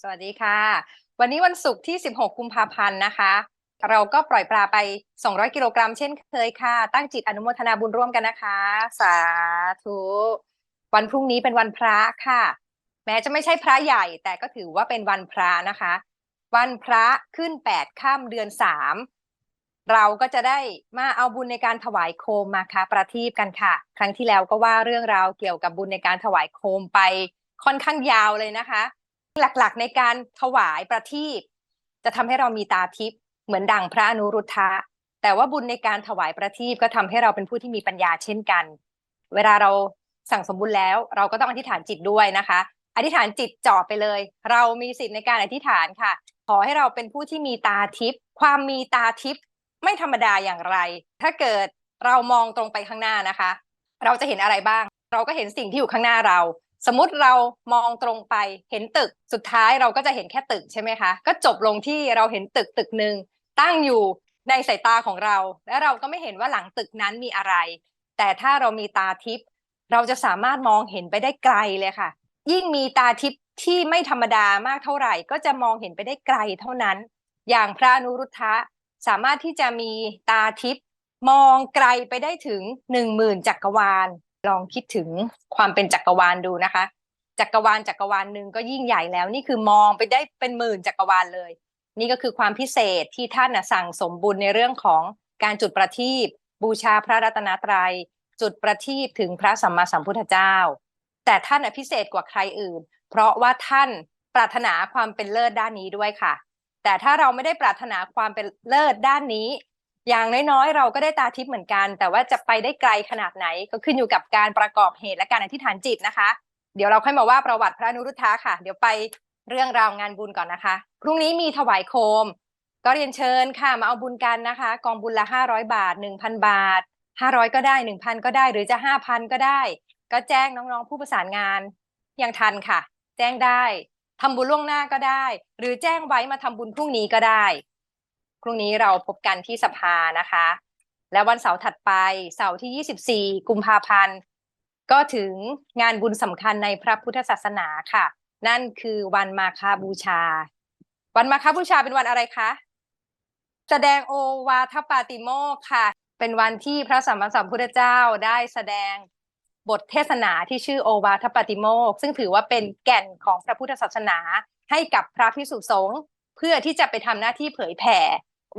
สวัสดีค่ะ วันนี้วันศุกร์ที่ 16 กุมภาพันธ์นะคะ เราก็ปล่อยปลาไป 200 กิโลกรัมเช่นเคยค่ะ ตั้งจิตอนุโมทนาบุญร่วมกันนะคะ สาธุ วันพรุ่งนี้เป็นวันพระค่ะ แม้จะไม่ใช่พระใหญ่ แต่ก็ถือว่าเป็นวันพระนะคะ วันพระขึ้น8ค่ำเดือน 3 เราก็จะได้มาเอาบุญในการถวายโคมมาค่ะประทีปกันค่ะ ครั้งที่แล้วก็ว่าเรื่องราวเกี่ยวกับบุญในการถวายโคมไปค่อนข้างยาวเลยนะคะ หลักๆ ในการถวายประทีปจะทำให้เรามีตาทิพย์เหมือนดังพระอนุรุทธะ แต่ว่าบุญในการถวายประทีปก็ทำให้เราเป็นผู้ที่มีปัญญาเช่นกัน เวลาเราสั่งสมบุญแล้ว เราก็ต้องอธิษฐานจิตด้วยนะคะ อธิษฐานจิตจ่อไปเลย เรามีสิทธิ์ในการอธิษฐานค่ะ ขอให้เราเป็นผู้ที่มีตาทิพย์ความมีตาทิพย์ไม่ธรรมดาอย่างไร ถ้าเกิดเรามองตรงไปข้างหน้านะคะ เราจะเห็นอะไรบ้าง เราก็เห็นสิ่งที่อยู่ข้างหน้าเรา สมมติเรามองตรงไปเห็นตึกสุดท้ายเราก็จะเห็นแค่ตึกใช่ไหมคะ ก็จบลงที่เราเห็นตึกตึกหนึ่งตั้งอยู่ในสายตาของเรา และเราก็ไม่เห็นว่าหลังตึกนั้นมีอะไร แต่ถ้าเรามีตาทิพย์เราจะสามารถมองเห็นไปได้ไกลเลยค่ะ ยิ่งมีตาทิพย์ที่ไม่ธรรมดามากเท่าไหร่ ก็จะมองเห็นไปได้ไกลเท่านั้น อย่างพระนุรุทธะสามารถที่จะมีตาทิพย์มองไกลไปได้ถึงหนึ่งหมื่นจักรวาล ลองคิดถึงความเป็นจักรวาลดูนะคะ จักรวาลจักรวาลหนึ่งก็ยิ่งใหญ่แล้ว นี่คือมองไปได้เป็นหมื่นจักรวาลเลย นี่ก็คือความพิเศษที่ท่านนะสั่งสมบุญในเรื่องของการจุดประทีปบูชาพระรัตนตรัย จุดประทีปถึงพระสัมมาสัมพุทธเจ้า แต่ท่านนะพิเศษกว่าใครอื่น เพราะว่าท่านปรารถนาความเป็นเลิศด้านนี้ด้วยค่ะ แต่ถ้าเราไม่ได้ปรารถนาความเป็นเลิศด้านนี้ อย่างน้อยๆ เราก็ได้ตาทิพย์เหมือนกัน แต่ว่าจะไปได้ไกลขนาดไหน ก็ขึ้นอยู่กับการประกอบเหตุและการอธิษฐานจิตนะคะ เดี๋ยวเราค่อยมาว่าประวัติพระอนุรุทธะค่ะ เดี๋ยวไปเรื่องราวงานบุญก่อนนะคะ พรุ่งนี้มีถวายโคม ก็เรียนเชิญค่ะมาเอาบุญกันนะคะ กองบุญละห้าร้อยบาทหนึ่งพันบาทห้าร้อยก็ได้หนึ่งพันก็ได้หรือจะห้าพันก็ได้ ก็แจ้งน้องๆ ผู้ประสานงานยังทันค่ะ แจ้งได้ทำบุญล่วงหน้าก็ได้ หรือแจ้งไว้มาทำบุญพรุ่งนี้ก็ได้ รุ่งนี้เราพบกันที่สภานะคะ และวันเสาร์ถัดไปเสาร์ที่ 24 กุมภาพันธ์ ก็ถึงงานบุญสำคัญในพระพุทธศาสนาค่ะ นั่นคือวันมาคาบูชา วันมาคาบูชาเป็นวันอะไรคะ แสดงโอวาทปาติโมกค่ะ เป็นวันที่พระสัมมาสัมพุทธเจ้าได้แสดงบทเทศนาที่ชื่อโอวาทปาติโมก ซึ่งถือว่าเป็นแก่นของพระพุทธศาสนาให้กับพระพิสุสงฆ์เพื่อที่จะไปทำหน้าที่เผยแผ่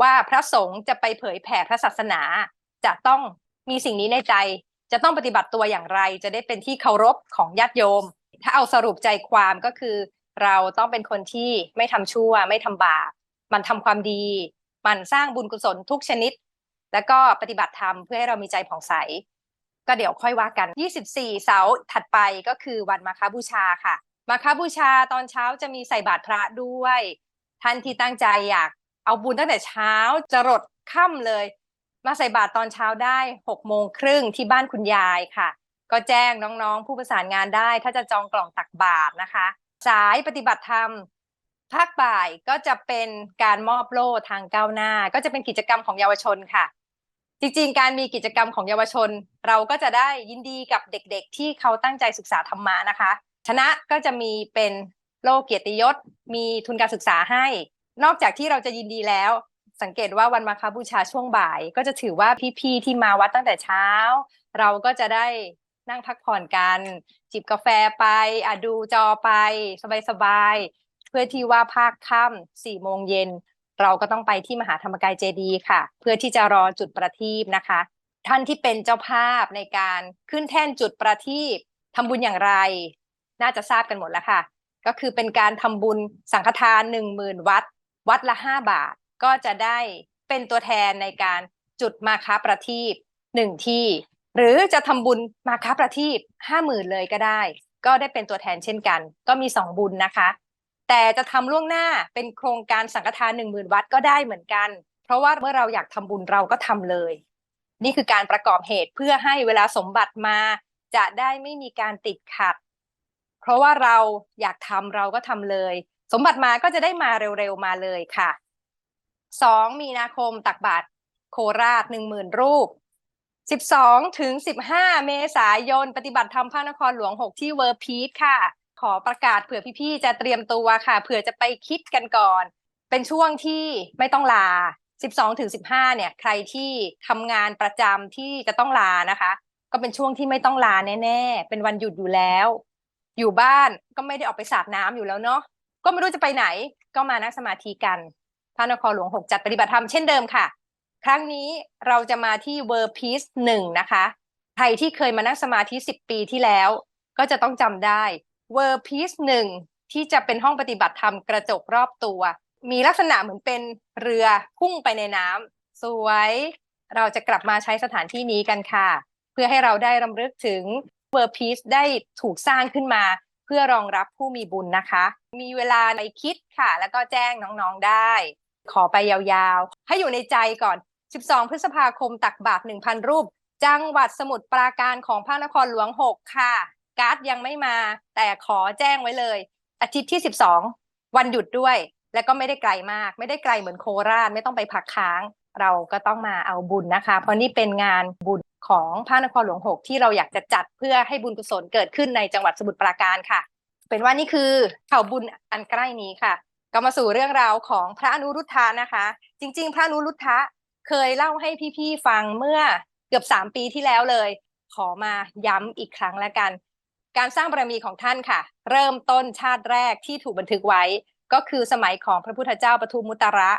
ว่าพระสงฆ์จะไปเผยแผ่พระศาสนา จะต้องมีสิ่งนี้ในใจ จะต้องปฏิบัติตัวอย่างไร จะได้เป็นที่เคารพของญาติโยม ถ้าเอาสรุปใจความก็คือ เราต้องเป็นคนที่ไม่ทำชั่ว ไม่ทำบาปมันทำความดี มันสร้างบุญกุศลทุกชนิด แล้วก็ปฏิบัติธรรมเพื่อให้เรามีใจผ่องใส ก็เดี๋ยวค่อยว่ากัน 24 เสาร์ถัดไปก็คือวันมาคาบูชาค่ะ มาคาบูชาตอนเช้าจะมีใส่บาตรพระด้วยท่านที่ตั้งใจอยาก เอาบุญตั้งแต่เช้าจะรดค่ำเลย มาใส่บาตรตอนเช้าได้6โมงครึ่งที่บ้านคุณยายค่ะ ก็แจ้งน้องๆ ผู้ประสานงานได้ ถ้าจะจองกล่องตักบาตรนะคะ สายปฏิบัติธรรมภาคบ่ายก็จะเป็นการมอบโล่ทางก้าวหน้า ก็จะเป็นกิจกรรมของเยาวชนค่ะ จริงๆ การมีกิจกรรมของเยาวชน เราก็จะได้ยินดีกับเด็กๆ ที่เขาตั้งใจศึกษาธรรมะนะคะ ชนะก็จะมีเป็นโล่เกียรติยศ มีทุนการศึกษาให้ นอกจากที่เราจะยินดีแล้ว สังเกตว่าวันมาคาบูชาช่วงบ่าย ก็จะถือว่าพี่ๆที่มาวัดตั้งแต่เช้า เราก็จะได้นั่งพักผ่อนกัน จิบกาแฟไปอะดูจอไป สบายๆ เพื่อที่ว่าภาคค่ำสี่โมงเย็น เราก็ต้องไปที่มหาธรรมกายเจดีค่ะ เพื่อที่จะรอจุดประทีปนะคะ ท่านที่เป็นเจ้าภาพในการขึ้นแท่นจุดประทีปทำบุญอย่างไร น่าจะทราบกันหมดแล้วค่ะ ก็คือเป็นการทำบุญสังฆทานหนึ่งหมื่นวัด วัดละห้าบาทก็จะได้เป็นตัวแทนในการจุดมาค้าประทีปหนึ่งที่ หรือจะทำบุญมาค้าประทีปห้าหมื่นเลยก็ได้ ก็ได้เป็นตัวแทนเช่นกัน ก็มีสองบุญนะคะ แต่จะทำล่วงหน้าเป็นโครงการสังฆทานหนึ่งหมื่นวัดก็ได้เหมือนกัน เพราะว่าเมื่อเราอยากทำบุญเราก็ทำเลย นี่คือการประกอบเหตุเพื่อให้เวลาสมบัติมา จะได้ไม่มีการติดขัด เพราะว่าเราอยากทำเราก็ทำเลย สมบัติมาก็จะได้มาเร็วๆมาเลยค่ะสองมีนาคมตักบาตรโคราชหนึ่งหมื่นรูปสิบสองถึงสิบห้าเมษายน ปฏิบัติธรรมพระนครหลวงหกที่เวอร์พีทค่ะ ขอประกาศเผื่อพี่ๆจะเตรียมตัวค่ะ เผื่อจะไปคิดกันก่อน เป็นช่วงที่ไม่ต้องลา12ถึง15เนี่ย ใครที่ทำงานประจำที่จะต้องลานะคะ ก็เป็นช่วงที่ไม่ต้องลาแน่ๆ เป็นวันหยุดอยู่แล้ว อยู่บ้านก็ไม่ได้ออกไปสาดน้ำอยู่แล้วเนาะ ก็ไม่รู้จะไปไหน ก็มานั่งสมาธิกัน พระนครหลวงหกจัดปฏิบัติธรรมเช่นเดิมค่ะ ครั้งนี้เราจะมาที่เวอร์พีซหนึ่งนะคะ ใครที่เคยมานั่งสมาธิสิบปีที่แล้ว ก็จะต้องจำได้เวอร์พีซหนึ่งที่จะเป็นห้องปฏิบัติธรรมกระจกรอบตัว มีลักษณะเหมือนเป็นเรือพุ่งไปในน้ำสวย เราจะกลับมาใช้สถานที่นี้กันค่ะ เพื่อให้เราได้รำลึกถึงเวอร์พีซได้ถูกสร้างขึ้นมา เพื่อรองรับผู้มีบุญนะคะ มีเวลาในคิดค่ะ แล้วก็แจ้งน้องๆได้ ขอไปยาวๆ ให้อยู่ในใจก่อน 12 พฤษภาคมตักบาตร1,000 รูป จังหวัดสมุทรปราการของพระนครหลวง 6 ค่ะ การ์ดยังไม่มา แต่ขอแจ้งไว้เลย อาทิตย์ที่ 12 วันหยุดด้วย และก็ไม่ได้ไกลมาก ไม่ได้ไกลเหมือนโคราชไม่ต้องไปพักค้าง เราก็ต้องมาเอาบุญนะคะ เพราะนี่เป็นงานบุญของพระนครหลวง 6 ที่เราอยากจะจัดเพื่อให้บุญกุศลเกิดขึ้นในจังหวัดสมุทรปราการค่ะ เป็นว่านี่คือข่าวบุญอันใกล้นี้ค่ะ ก็มาสู่เรื่องราวของพระอนุรุทธะนะคะ จริง ๆ พระอนุรุทธะเคยเล่าให้พี่ๆฟังเมื่อเกือบสามปีที่แล้วเลย ขอมาย้ำอีกครั้งแล้วกัน การสร้างบารมีของท่านค่ะ เริ่มต้นชาติแรกที่ถูกบันทึกไว้ ก็คือสมัยของพระพุทธเจ้าปทุมมุตระ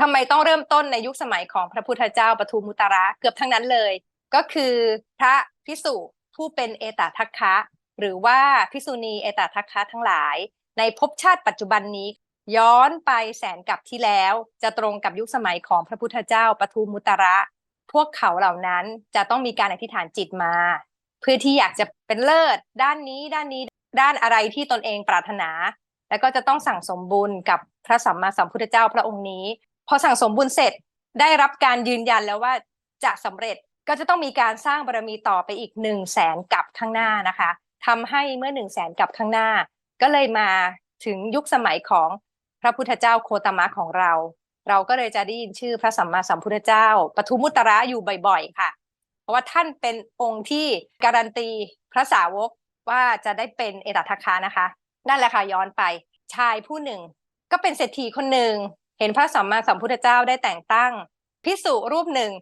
ทำไมต้องเริ่มต้นในยุคสมัยของพระพุทธเจ้าปทุมมุตระเกือบทั้งนั้นเลย ก็คือพระพิสุผู้เป็นเอตทัคคะ หรือว่าพิสุณีเอตทัคคะทั้งหลาย ในภพชาติปัจจุบันนี้ ย้อนไปแสนกับที่แล้ว จะตรงกับยุคสมัยของพระพุทธเจ้าปทุมมุตระ พวกเขาเหล่านั้นจะต้องมีการอธิษฐานจิตมา เพื่อที่อยากจะเป็นเลิศ ด้านนี้ด้านนี้ด้านอะไรที่ตนเองปรารถนา แล้วก็จะต้องสั่งสมบุญกับพระสัมมาสัมพุทธเจ้าพระองค์นี้ พอสั่งสมบุญเสร็จได้รับการยืนยันแล้วว่าจะสำเร็จก็จะต้องมีการสร้างบารมีต่อไปอีกหนึ่งแสนกับข้างหน้านะคะ ทำให้เมื่อหนึ่งแสนกับข้างหน้า ก็เลยมาถึงยุคสมัยของพระพุทธเจ้าโคตมะของเรา เราก็เลยจะได้ยินชื่อพระสัมมาสัมพุทธเจ้าปทุมมุตระอยู่บ่อยๆ ค่ะ เพราะว่าท่านเป็นองค์ที่การันตีพระสาวกว่าจะได้เป็นเอตทัคคานะคะ นั่นแหละค่ะย้อนไปชายผู้หนึ่ง ก็เป็นเศรษฐีคนหนึ่ง เห็นพระสัมมาสัมพุทธเจ้าได้แต่งตั้งพิสุรูปหนึ่ง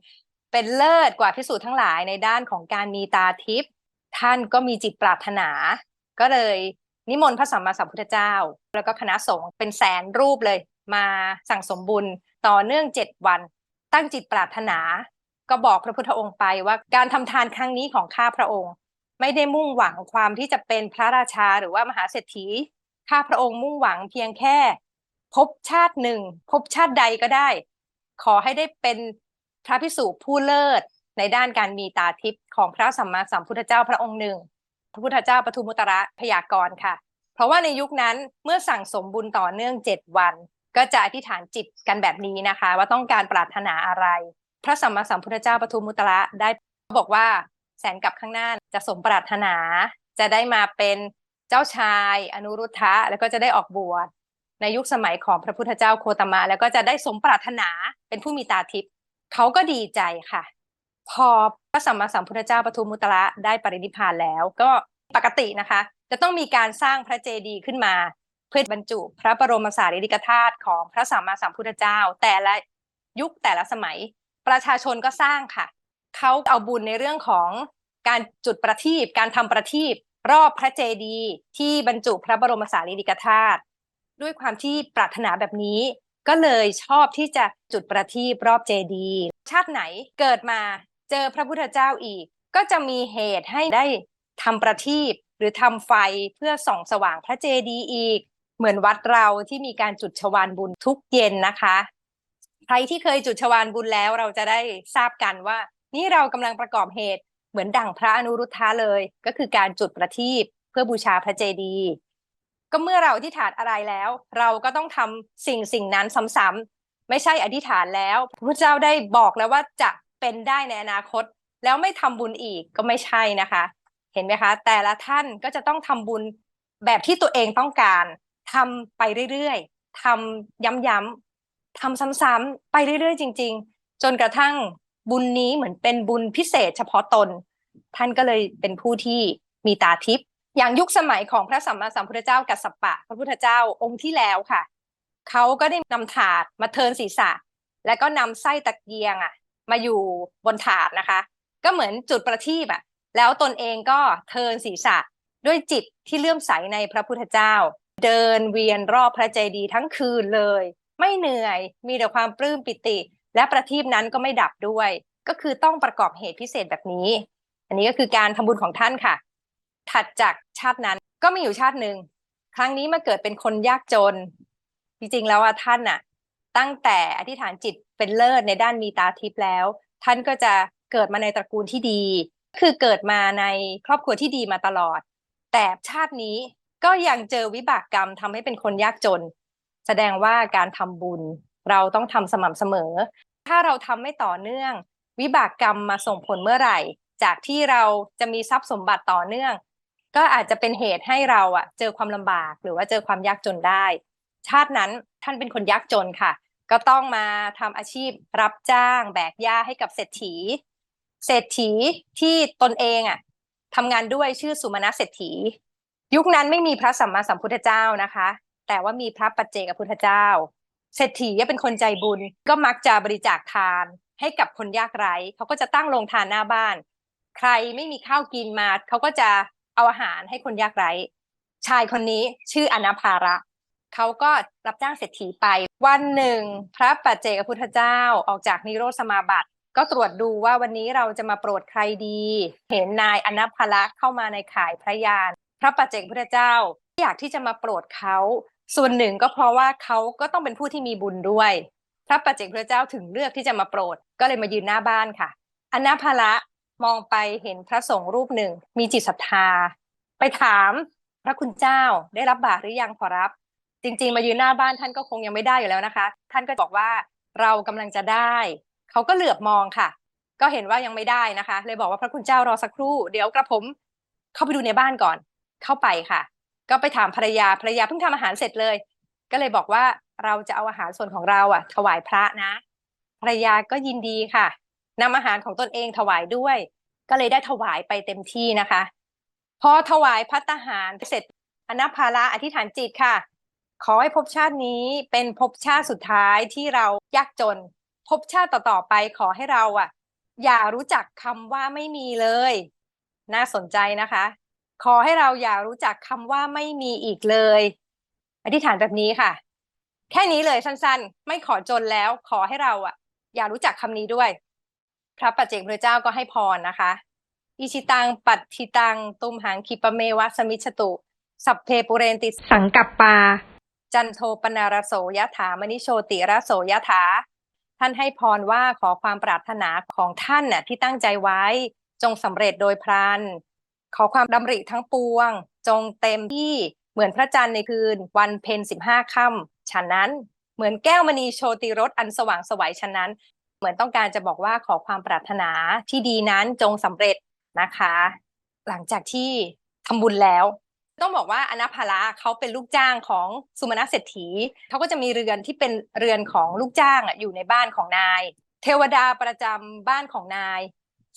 เป็นเลิศกว่าพิสูจน์ทั้งหลายในด้านของการมีตาทิพย์ ท่านก็มีจิตปรารถนา ก็เลยนิมนต์พระสัมมาสัมพุทธเจ้า แล้วก็คณะสงฆ์เป็นแสนรูปเลย มาสั่งสมบุญต่อเนื่องเจ็ดวัน ตั้งจิตปรารถนา ก็บอกพระพุทธองค์ไปว่าการทำทานครั้งนี้ของข้าพระองค์ ไม่ได้มุ่งหวังความที่จะเป็นพระราชาหรือว่ามหาเศรษฐีข้าพระองค์มุ่งหวังเพียงแค่พบชาติหนึ่งพบชาติใดก็ได้ ขอให้ได้เป็นพระพิสุผู้เลิศ ในด้านการมีตาทิพย์ของพระสัมมาสัมพุทธเจ้าพระองค์หนึ่ง พระพุทธเจ้าปทุมมุตระพยากรณ์ค่ะ เพราะว่าในยุคนั้นเมื่อสั่งสมบุญต่อเนื่องเจ็ดวัน ก็จะอธิษฐานจิตกันแบบนี้นะคะ ว่าต้องการปรารถนาอะไร พระสัมมาสัมพุทธเจ้าปทุมมุตระได้บอกว่าแสนกับข้างหน้าจะสมปรารถนา จะได้มาเป็นเจ้าชาย อนุรุทธะแล้วก็จะได้ออกบวชในยุคสมัยของพระพุทธเจ้าโคตมะ แล้วก็จะได้สมปรารถนาเป็นผู้มีตาทิพย์เขาก็ดีใจค่ะ พอพระสัมมาสัมพุทธเจ้าปทุมมุตระได้ปรินิพพานแล้ว ก็ปกตินะคะ จะต้องมีการสร้างพระเจดีย์ขึ้นมา เพื่อบรรจุพระบรมสารีริกธาตุของพระสัมมาสัมพุทธเจ้า แต่ละยุคแต่ละสมัย ประชาชนก็สร้างค่ะเขาเอาบุญในเรื่องของการจุดประทีปการทำประทีปรอบพระเจดีย์ที่บรรจุพระบรมสารีริกธาตุด้วยความที่ปรารถนาแบบนี้ ก็เลยชอบที่จะจุดประทีปรอบเจดีย์ชาติไหนเกิดมา จอพระพุทธเจ้าอีก ก็จะมีเหตุให้ได้ทำประทีปหรือทำไฟเพื่อส่องสว่างพระเจดีย์อีก เหมือนวัดเราที่มีการจุดชวานบุญทุกเย็นนะคะใครที่เคยจุดชวานบุญแล้วเราจะได้ทราบกันว่า นี่เรากำลังประกอบเหตุเหมือนดั่งพระอนุรุทธะเลย ก็คือการจุดประทีปเพื่อบูชาพระเจดีย์ก็เมื่อเราอธิษฐานอะไรแล้ว เราก็ต้องทำสิ่งสิ่งนั้นซ้ำๆไม่ใช่อธิษฐานแล้วพระเจ้าได้บอกแล้วว่าจะ เป็นได้ในอนาคต แล้วไม่ทำบุญอีกก็ไม่ใช่นะคะ เห็นไหมคะ แต่ละท่านก็จะต้องทำบุญแบบที่ตัวเองต้องการทำไปเรื่อยๆทำย้ำๆทำซ้ำๆไปเรื่อยๆ จริง ๆ จนกระทั่งบุญนี้เหมือนเป็นบุญพิเศษ เฉพาะตน ท่านก็เลยเป็นผู้ที่มีตาทิพย์อย่างยุคสมัยของพระสัมมาสัมพุทธเจ้ากัสสปะ พระพุทธเจ้าองค์ที่แล้วค่ะเขาก็ได้นำถาดมาเทินศีรษะ แล้วก็นำไส้ตะเกียงอะ มาอยู่บนถาดนะคะ ก็เหมือนจุดประทีปอะแล้วตนเองก็เทินศีรษะด้วยจิตที่เลื่อมใสในพระพุทธเจ้า เดินเวียนรอบพระเจดีย์ทั้งคืนเลย ไม่เหนื่อยมีแต่ความปลื้มปิติ และประทีปนั้นก็ไม่ดับด้วย ก็คือต้องประกอบเหตุพิเศษแบบนี้ อันนี้ก็คือการทำบุญของท่านค่ะ ถัดจากชาตินั้นก็มีอยู่ชาติหนึ่งครั้งนี้มาเกิดเป็นคนยากจน จริงๆแล้วอะท่านอะ ตั้งแต่อธิษฐานจิตเป็นเลิศในด้านมีตาทิพย์แล้ว ท่านก็จะเกิดมาในตระกูลที่ดี คือเกิดมาในครอบครัวที่ดีมาตลอด แต่ชาตินี้ก็ยังเจอวิบากกรรมทำให้เป็นคนยากจน แสดงว่าการทำบุญเราต้องทำสม่ำเสมอ ถ้าเราทำไม่ต่อเนื่อง วิบากกรรมมาส่งผลเมื่อไหร่ จากที่เราจะมีทรัพย์สมบัติต่อเนื่อง ก็อาจจะเป็นเหตุให้เราอะเจอความลำบากหรือว่าเจอความยากจนได้ ชาตินั้นท่านเป็นคนยากจนค่ะ ก็ต้องมาทำอาชีพรับจ้างแบกหญ้าให้กับเศรษฐี เศรษฐีที่ตนเองอะทำงานด้วยชื่อสุมาณะเศรษฐี ยุคนั้นไม่มีพระสัมมาสัมพุทธเจ้านะคะ แต่ว่ามีพระปัจเจกพุทธเจ้า เศรษฐีเป็นคนใจบุญก็มักจะบริจาคทานให้กับคนยากไร้เขาก็จะตั้งโรงทานหน้าบ้าน ใครไม่มีข้าวกินมาเขาก็จะเอาอาหารให้คนยากไร้ ชายคนนี้ชื่ออนาภาระเขาก็รับจ้างเศรษฐีไป วันหนึ่ง พระปัจเจกพุทธเจ้าออกจากนิโรธสมาบัติ ก็ตรวจดูว่าวันนี้เราจะมาโปรดใครดี เห็นนายอนาภาระเข้ามาในข่ายพระยาน พระปัจเจกพุทธเจ้าอยากที่จะมาโปรดเขาส่วนหนึ่งก็เพราะว่าเขาก็ต้องเป็นผู้ที่มีบุญด้วย พระปัจเจกพุทธเจ้าถึงเลือกที่จะมาโปรด ก็เลยมายืนหน้าบ้านค่ะอนาภาระมองไปเห็นพระสงฆ์รูปหนึ่ง มีจิตศรัทธา ไปถามพระคุณเจ้าได้รับบาตรหรือยังขอรับ จริง ๆ มายืนหน้าบ้านท่านก็คงยังไม่ได้อยู่แล้วนะคะ ท่านก็บอกว่าเรากำลังจะได้เขาก็เหลือบมองค่ะ ก็เห็นว่ายังไม่ได้นะคะ เลยบอกว่าพระคุณเจ้ารอสักครู่ เดี๋ยวกระผมเข้าไปดูในบ้านก่อน เข้าไปค่ะ ก็ไปถามภรรยาภรรยาเพิ่งทำอาหารเสร็จเลย ก็เลยบอกว่าเราจะเอาอาหารส่วนของเราอะ ถวายพระนะ ภรรยาก็ยินดีค่ะนำอาหารของตนเองถวายด้วย ก็เลยได้ถวายไปเต็มที่นะคะ พอถวายพัตตาหารเสร็จอนาภาระอธิษฐานจิตค่ะ ขอให้ภพชาตินี้เป็นภพชาติสุดท้ายที่เรายากจนภพชาติต่อๆไปขอให้เราอะ อย่ารู้จักคำว่าไม่มีเลย น่าสนใจนะคะ ขอให้เราอย่ารู้จักคำว่าไม่มีอีกเลย อธิษฐานแบบนี้ค่ะ แค่นี้เลยสั้นๆ ไม่ขอจนแล้ว ขอให้เราอะ อย่ารู้จักคำนี้ด้วย พระปัจเจกพระเจ้าก็ให้พรนะคะ อิชิตังปัตติตัง ตุมหังคิปะเมวะสมิชตุ สัพเพปุเรนติสังกัปปา จันโทปนารโสยถามณิโชติระโสยถา ท่านให้พรว่าขอความปรารถนาของท่านน่ะที่ตั้งใจไว้ จงสำเร็จโดยพลัน ขอความดำริทั้งปวง จงเต็มที่เหมือนพระจันทร์ในคืน วันเพ็ญสิบห้าค่ำฉะนั้นเหมือนแก้วมณีโชติรสอันสว่างสวัยฉะนั้น เหมือนต้องการจะบอกว่าขอความปรารถนาที่ดีนั้นจงสำเร็จนะคะ หลังจากที่ทำบุญแล้ว ต้องบอกว่าอนาภาระเขาเป็นลูกจ้างของสุมาณะเศรษฐีเขาก็จะมีเรือนที่เป็นเรือนของลูกจ้างอยู่ในบ้านของนาย เทวดาประจำบ้านของนาย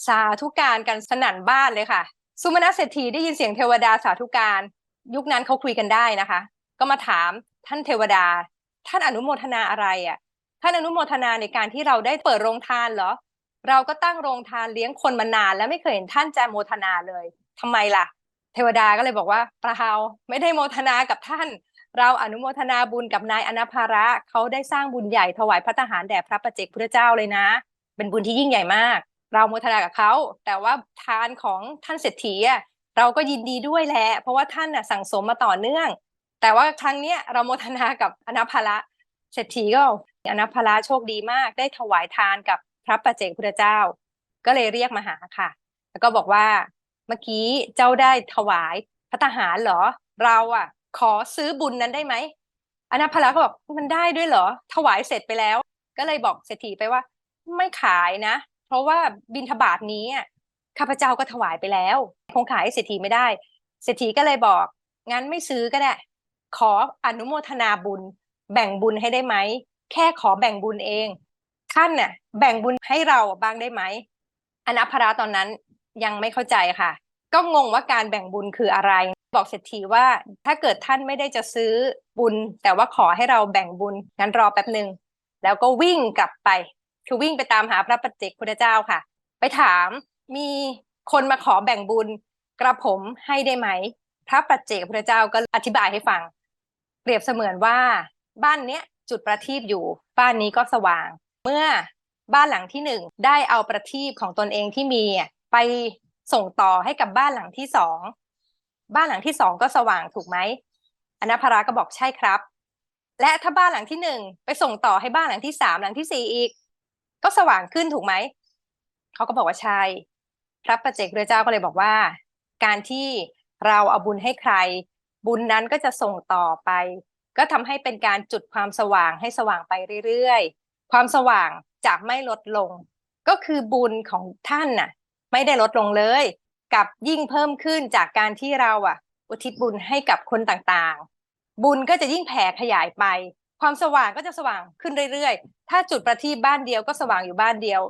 สาธุการกันสนั่นบ้านเลยค่ะ สุมาณะเศรษฐีได้ยินเสียงเทวดาสาธุการ ยุคนั้นเขาคุยกันได้นะคะ ก็มาถามท่านเทวดา ท่านอนุโมทนาอะไรอะท่านอนุโมทนาในการที่เราได้เปิดโรงทานเหรอ เราก็ตั้งโรงทานเลี้ยงคนมานาน แล้วไม่เคยเห็นท่านจะโมทนาเลยทำไมล่ะ เทวดาก็เลยบอกว่าเปล่าไม่ได้โมทนากับท่าน เราอนุโมทนาบุญกับนายอนาภาระเขาได้สร้างบุญใหญ่ถวายพระทหารแด่พระประเจกพุทธเจ้าเลยนะ เป็นบุญที่ยิ่งใหญ่มาก เราโมทนากับเขาแต่ว่าทานของท่านเศรษฐีอะเราก็ยินดีด้วยแหละเพราะว่าท่านน่ะสั่งสมมาต่อเนื่อง แต่ว่าครั้งเนี้ยเราโมทนากับอนาภาระเศรษฐีก็อนาภาระโชคดีมาก ได้ถวายทานกับพระประเจกพุทธเจ้า ก็เลยเรียกมาหาค่ะ แล้วก็บอกว่า เมื่อกี้เจ้าได้ถวายพระทหารเหรอ เราอะ ขอซื้อบุญนั้นได้ไหมอนาภาระก็บอกมันได้ด้วยเหรอ ถวายเสร็จไปแล้ว ก็เลยบอกเศรษฐีไปว่า ไม่ขายนะ เพราะว่าบิณฑบาตนี้ข้าพเจ้าก็ถวายไปแล้ว คงขายเศรษฐีไม่ได้เศรษฐีก็เลยบอก งั้นไม่ซื้อก็ได้ ขออนุโมทนาบุญ แบ่งบุญให้ได้ไหม แค่ขอแบ่งบุญเองท่านน่ะแบ่งบุญให้เราบ้างได้ไหมอนาภาระตอนนั้น ยังไม่เข้าใจค่ะ ก็งงว่าการแบ่งบุญคืออะไร บอกเศรษฐีว่าถ้าเกิดท่านไม่ได้จะซื้อบุญ แต่ว่าขอให้เราแบ่งบุญงั้นรอแป๊บหนึ่งแล้วก็วิ่งกลับไป คือวิ่งไปตามหาพระปัจเจกพุทธเจ้าค่ะ ไปถามมีคนมาขอแบ่งบุญกระผมให้ได้ไหม พระปัจเจกพุทธเจ้าก็อธิบายให้ฟัง เปรียบเสมือนว่าบ้านเนี้ยจุดประทีปอยู่ บ้านนี้ก็สว่าง เมื่อบ้านหลังที่หนึ่งได้เอาประทีปของตนเองที่มี ไปส่งต่อให้กับบ้านหลังที่สองบ้านหลังที่สองก็สว่างถูกไหมอนาภราก็บอกใช่ครับ และถ้าบ้านหลังที่หนึ่งไปส่งต่อให้บ้านหลังที่สามหลังที่สี่อีก ก็สว่างขึ้นถูกไหมเขาก็บอกว่าใช่พระประเจกพระเจ้าก็เลยบอกว่า การที่เราเอาบุญให้ใคร บุญนั้นก็จะส่งต่อไป ก็ทำให้เป็นการจุดความสว่างให้สว่างไปเรื่อยๆ ความสว่างจะไม่ลดลง ก็คือบุญของท่านน่ะ ไม่ได้ลดลงเลยกับยิ่งเพิ่มขึ้นจากการที่เราอะ อุทิศบุญให้กับคนต่างๆ บุญก็จะยิ่งแผ่ขยายไป ความสว่างก็จะสว่างขึ้นเรื่อยๆ ถ้าจุดประทีปบ้านเดียวก็สว่างอยู่บ้านเดียว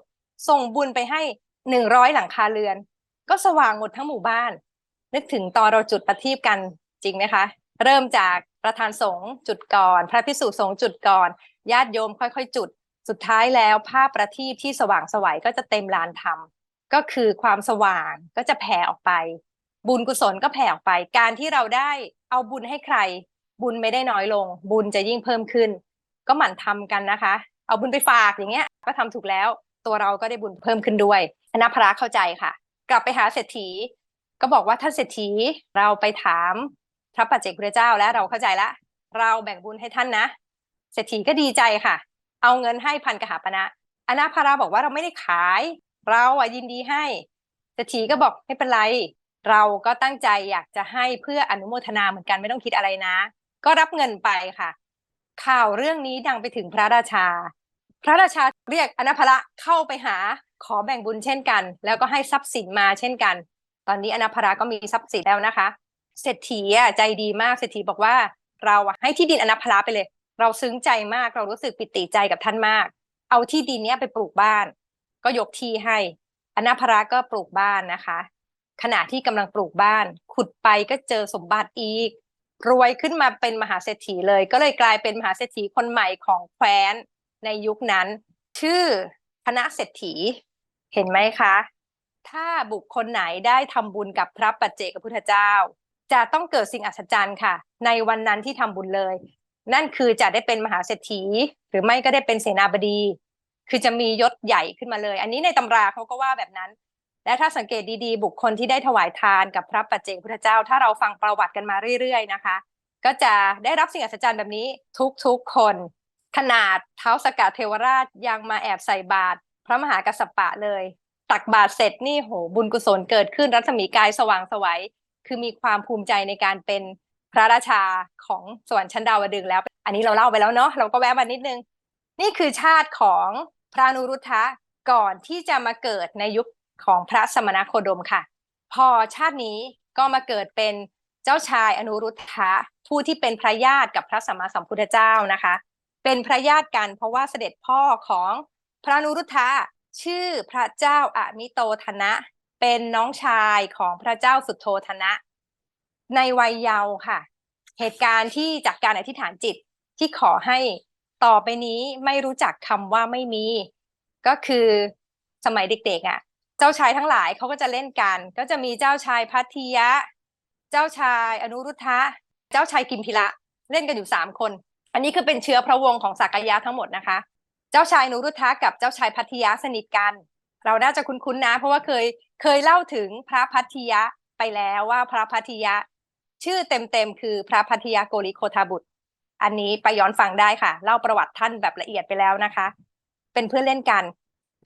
ส่งบุญไปให้หนึ่งร้อยหลังคาเรือน ก็สว่างหมดทั้งหมู่บ้าน นึกถึงตอนเราจุดประทีปกันจริงไหมคะ เริ่มจากประธานสงฆ์จุดก่อน พระพิสุสงฆ์จุดก่อนญาติโยมค่อยๆ จุด สุดท้ายแล้วภาพประทีปที่สว่างสวัยก็จะเต็มลานธรรม ก็คือความสว่างก็จะแผ่ออกไป บุญกุศลก็แผ่ออกไป การที่เราได้เอาบุญให้ใคร บุญไม่ได้น้อยลง บุญจะยิ่งเพิ่มขึ้น ก็หมั่นทำกันนะคะ เอาบุญไปฝากอย่างเงี้ย ก็ทำถูกแล้ว ตัวเราก็ได้บุญเพิ่มขึ้นด้วยอนาภระเข้าใจค่ะ กลับไปหาเศรษฐี ก็บอกว่าท่านเศรษฐีเราไปถามพระปัจเจกพุทธเจ้าแล้วเราเข้าใจละ เราแบ่งบุญให้ท่านนะเศรษฐีก็ดีใจค่ะ เอาเงินให้พันกหาปณะอนาภราบอกว่าเราไม่ได้ขาย เราอะยินดีให้เศรษฐีก็บอกไม่เป็นไร เราก็ตั้งใจอยากจะให้เพื่ออนุโมทนาเหมือนกันไม่ต้องคิดอะไรนะ ก็รับเงินไปค่ะ ข่าวเรื่องนี้ดังไปถึงพระราชา พระราชาเรียกอนาภระเข้าไปหาขอแบ่งบุญเช่นกัน แล้วก็ให้ทรัพย์สินมาเช่นกัน ตอนนี้อนาภระก็มีทรัพย์สินแล้วนะคะ เศรษฐีอะใจดีมากเศรษฐีบอกว่าเราอะให้ที่ดินอนาภระไปเลย เราซึ้งใจมากเรารู้สึกปิติใจกับท่านมาก เอาที่ดินเนี้ยไปปลูกบ้าน ก็ยกที่ให้อนาภระก็ปลูกบ้านนะคะ ขณะที่กำลังปลูกบ้าน ขุดไปก็เจอสมบัติอีก รวยขึ้นมาเป็นมหาเศรษฐีเลย ก็เลยกลายเป็นมหาเศรษฐีคนใหม่ของแคว้นในยุคนั้น ชื่อคณะเศรษฐีเห็นไหมคะ ถ้าบุคคลไหนได้ทำบุญกับพระปัจเจกพุทธเจ้า จะต้องเกิดสิ่งอัศจรรย์ค่ะ ในวันนั้นที่ทำบุญเลย นั่นคือจะได้เป็นมหาเศรษฐี หรือไม่ก็ได้เป็นเสนาบดี คือจะมียศใหญ่ขึ้นมาเลย อันนี้ในตำราเขาก็ว่าแบบนั้น และถ้าสังเกตดีๆ บุคคลที่ได้ถวายทานกับพระปัจเจกพุทธเจ้า ถ้าเราฟังประวัติกันมาเรื่อยๆนะคะ ก็จะได้รับสิ่งอัศจรรย์แบบนี้ทุกๆคน ขนาดเท้าสกัดเทวราชยังมาแอบใส่บาตรพระมหากัสสปะเลย ตักบาตรเสร็จนี่โหบุญกุศลเกิดขึ้นรัศมีกายสว่างไสวัยคือมีความภูมิใจในการเป็นพระราชาของสวรรค์ชั้นดาวดึงแล้ว อันนี้เราเล่าไปแล้วเนาะเราก็แวะมานิดนึง นี่คือชาติของ พระนุรุทธะก่อนที่จะมาเกิดในยุคของพระสมณโคดมค่ะ พอชาตินี้ก็มาเกิดเป็นเจ้าชายอนุรุทธะผู้ที่เป็นพระญาติกับพระสัมมาสัมพุทธเจ้านะคะ เป็นพระญาติกันเพราะว่าเสด็จพ่อของพระนุรุทธะชื่อพระเจ้าอมิโตธนะ เป็นน้องชายของพระเจ้าสุโธธนะ ในวัยเยาว์ค่ะ เหตุการณ์ที่จากการอธิษฐานจิตที่ขอให้ ต่อไปนี้ไม่รู้จักคำว่าไม่มี ก็คือสมัยเด็กๆอะ เจ้าชายทั้งหลายเขาก็จะเล่นกัน ก็จะมีเจ้าชายพัทยะ เจ้าชายอนุรุทธะ เจ้าชายกิมพิละ เล่นกันอยู่สามคน อันนี้คือเป็นเชื้อพระวงศ์ของสักยะทั้งหมดนะคะ เจ้าชายอนุรุทธะกับเจ้าชายพัทยะสนิทกัน เราน่าจะคุ้นๆนะ เพราะว่าเคยเคยเล่าถึงพระพัทยะไปแล้วว่าพระพัทยะ ชื่อเต็มๆคือพระพัทยะโกริโคทาบุตร อันนี้ไปย้อนฟังได้ค่ะ เล่าประวัติท่านแบบละเอียดไปแล้วนะคะ เป็นเพื่อนเล่นกัน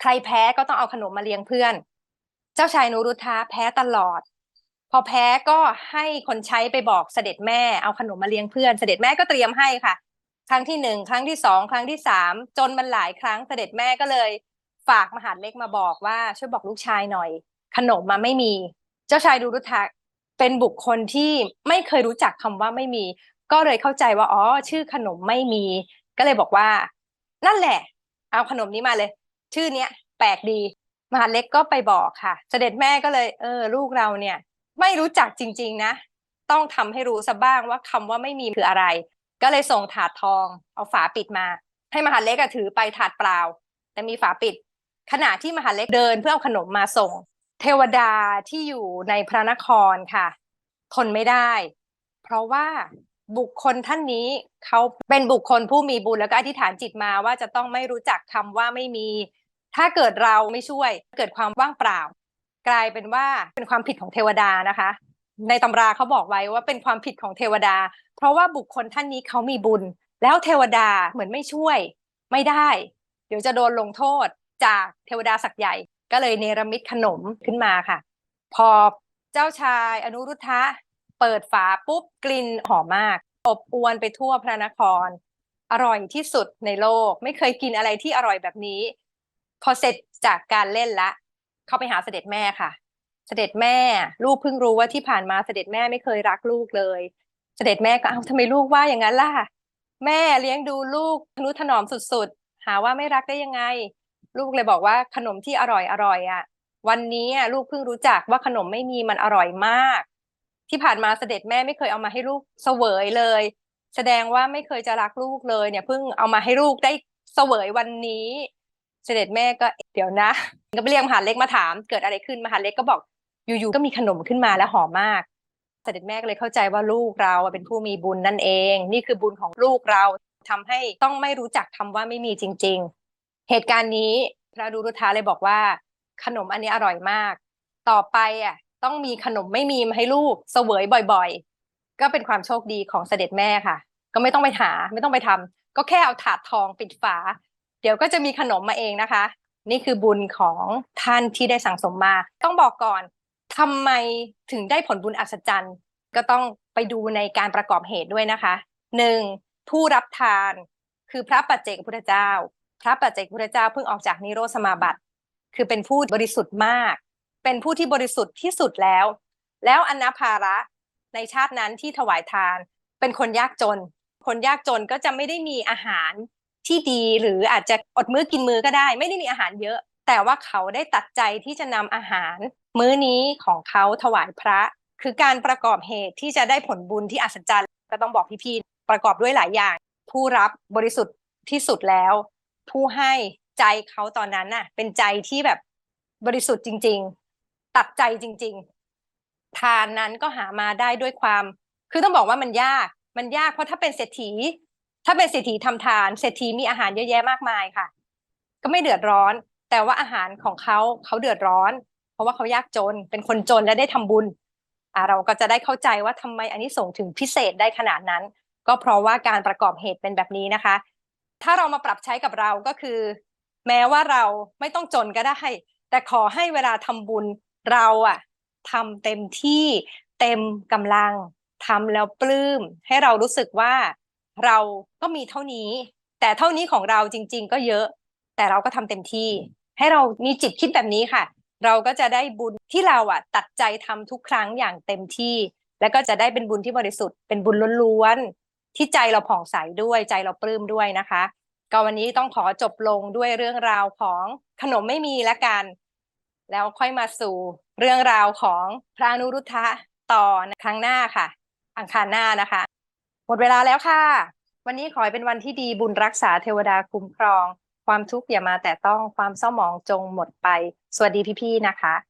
ใครแพ้ก็ต้องเอาขนมมาเลี้ยงเพื่อน เจ้าชายนุรุทธะแพ้ตลอด พอแพ้ก็ให้คนใช้ไปบอกเสด็จแม่เอาขนมมาเลี้ยงเพื่อน เสด็จแม่ก็เตรียมให้ค่ะ ครั้งที่หนึ่งครั้งที่สองครั้งที่สามจนมันหลายครั้งเสด็จแม่ก็เลย ฝากมหาดเล็กมาบอกว่าช่วยบอกลูกชายหน่อย ขนมมาไม่มี เจ้าชายนุรุทธะเป็นบุคคลที่ไม่เคยรู้จักคำว่าไม่มี ก็เลยเข้าใจว่าอ๋อชื่อขนมไม่มี ก็เลยบอกว่า นั่นแหละ เอาขนมนี้มาเลย ชื่อเนี้ยแปลกดีมหาเล็กก็ไปบอกค่ะ เสด็จแม่ก็เลย เออ ลูกเราเนี่ย ไม่รู้จักจริง ๆ นะ ต้องทำให้รู้ซะบ้างว่าคำว่าไม่มีคืออะไร ก็เลยส่งถาดทอง เอาฝาปิดมา ให้มหาเล็กถือไปถาดเปล่า แต่มีฝาปิด ขณะที่มหาเล็กเดินเพื่อเอาขนมมาส่ง เทวดาที่อยู่ในพระนครค่ะ ทนไม่ได้ เพราะว่า บุคคลท่านนี้เขาเป็นบุคคลผู้มีบุญแล้วก็อธิษฐานจิตมาว่าจะต้องไม่รู้จักคำว่าไม่มี ถ้าเกิดเราไม่ช่วย เกิดความว่างเปล่า กลายเป็นว่าเป็นความผิดของเทวดานะคะ ในตำราเขาบอกไว้ว่าเป็นความผิดของเทวดา เพราะว่าบุคคลท่านนี้เขามีบุญ แล้วเทวดาเหมือนไม่ช่วย ไม่ได้ เดี๋ยวจะโดนลงโทษจากเทวดาศักดิ์ใหญ่ก็เลยเนรมิตขนมขึ้นมาค่ะ พอเจ้าชายอนุรุทธะ เปิดฝาปุ๊บกลิ่นหอมมาก อบอวนไปทั่วพระนคร อร่อยที่สุดในโลก ไม่เคยกินอะไรที่อร่อยแบบนี้ พอเสร็จจากการเล่นละ เข้าไปหาเสด็จแม่ค่ะ เสด็จแม่ลูกเพิ่งรู้ว่าที่ผ่านมาเสด็จแม่ไม่เคยรักลูกเลย เสด็จแม่ก็เอ้าทำไมลูกว่าอย่างนั้นล่ะ แม่เลี้ยงดูลูกทนุถนอมสุดๆ หาว่าไม่รักได้ยังไง ลูกเลยบอกว่าขนมที่อร่อยอร่อยอะวันนี้ลูกเพิ่งรู้จักว่าขนมไม่มีมันอร่อยมาก ที่ผ่านมาเสด็จแม่ไม่เคยเอามาให้ลูกเสวยเลย แสดงว่าไม่เคยจะรักลูกเลยเนี่ยเพิ่งเอามาให้ลูกได้เสวยวันนี้ เสด็จแม่ก็เดี๋ยวนะ ก็ไปเรียกมหาเล็กมาถามเกิดอะไรขึ้นมหาเล็กก็บอกอยู่ๆก็มีขนมขึ้นมาแล้วหอมมากเสด็จแม่ก็เลยเข้าใจว่าลูกเราเป็นผู้มีบุญนั่นเอง นี่คือบุญของลูกเราทำให้ต้องไม่รู้จักคำว่าไม่มีจริง ๆ เหตุการณ์นี้พระดูรุธาเลยบอกว่า ขนมอันนี้อร่อยมาก ต่อไปอะ ต้องมีขนมไม่มีมาให้ลูกเสวยบ่อยๆ ก็เป็นความโชคดีของเสด็จแม่ค่ะ ก็ไม่ต้องไปหาไม่ต้องไปทำก็แค่เอาถาดทองปิดฝา เดี๋ยวก็จะมีขนมมาเองนะคะ นี่คือบุญของท่านที่ได้สั่งสมมา ต้องบอกก่อนทำไมถึงได้ผลบุญอัศจรรย์ ก็ต้องไปดูในการประกอบเหตุด้วยนะคะหนึ่งผู้รับทานคือพระปัจเจกพุทธเจ้า พระปัจเจกพุทธเจ้าเพิ่งออกจากนิโรธสมาบัติ คือเป็นผู้บริสุทธิ์มาก เป็นผู้ที่บริสุทธิ์ที่สุดแล้ว แล้วอนนาภาระในชาตินั้นที่ถวายทาน เป็นคนยากจน คนยากจนก็จะไม่ได้มีอาหารที่ดีหรืออาจจะอดมื้อกินมื้อก็ได้ ไม่ได้มีอาหารเยอะ แต่ว่าเขาได้ตัดใจที่จะนำอาหาร มื้อนี้ของเขาถวายพระ คือการประกอบเหตุที่จะได้ผลบุญที่อัศจรรย์ก็ต้องบอกพี่ๆประกอบด้วยหลายอย่าง ผู้รับบริสุทธิ์ที่สุดแล้ว ผู้ให้ใจเขาตอนนั้นน่ะ เป็นใจที่แบบบริสุทธิ์จริง ๆ ตัดใจจริง ๆ ทานนั้นก็หามาได้ด้วยความ คือต้องบอกว่ามันยาก มันยากเพราะถ้าเป็นเศรษฐี ถ้าเป็นเศรษฐีทำทาน เศรษฐีมีอาหารเยอะแยะมากมายค่ะ ก็ไม่เดือดร้อน แต่ว่าอาหารของเขาเขาเดือดร้อน เพราะว่าเขายากจน เป็นคนจนและได้ทำบุญอ่าเราก็จะได้เข้าใจว่าทำไมอันนี้ส่งถึงพิเศษได้ขนาดนั้น ก็เพราะว่าการประกอบเหตุเป็นแบบนี้นะคะ ถ้าเรามาปรับใช้กับเราก็คือ แม้ว่าเราไม่ต้องจนก็ได้ แต่ขอให้เวลาทำบุญ เราอะทำเต็มที่เต็มกำลังทำแล้วปลื้ม ให้เรารู้สึกว่าเราก็มีเท่านี้ แต่เท่านี้ของเราจริง ๆ ก็เยอะ แต่เราก็ทำเต็มที่ ให้เรามีจิตคิดแบบนี้ค่ะ เราก็จะได้บุญที่เราอะตัดใจทำทุกครั้งอย่างเต็มที่ แล้วก็จะได้เป็นบุญที่บริสุทธิ์เป็นบุญล้วนๆที่ใจเราผ่องใสด้วยใจเราปลื้มด้วยนะคะก็วันนี้ต้องขอจบลงด้วยเรื่องราวของขนมไม่มีละกัน แล้วค่อยมาสู่เรื่องราวของพระนุรุทธะต่อครั้งหน้าค่ะ อังคารหน้านะคะ หมดเวลาแล้วค่ะ วันนี้ขอให้เป็นวันที่ดีบุญรักษาเทวดาคุ้มครอง ความทุกข์อย่ามาแต่ต้องความเศร้าหมองจงหมดไป สวัสดีพี่ๆนะคะ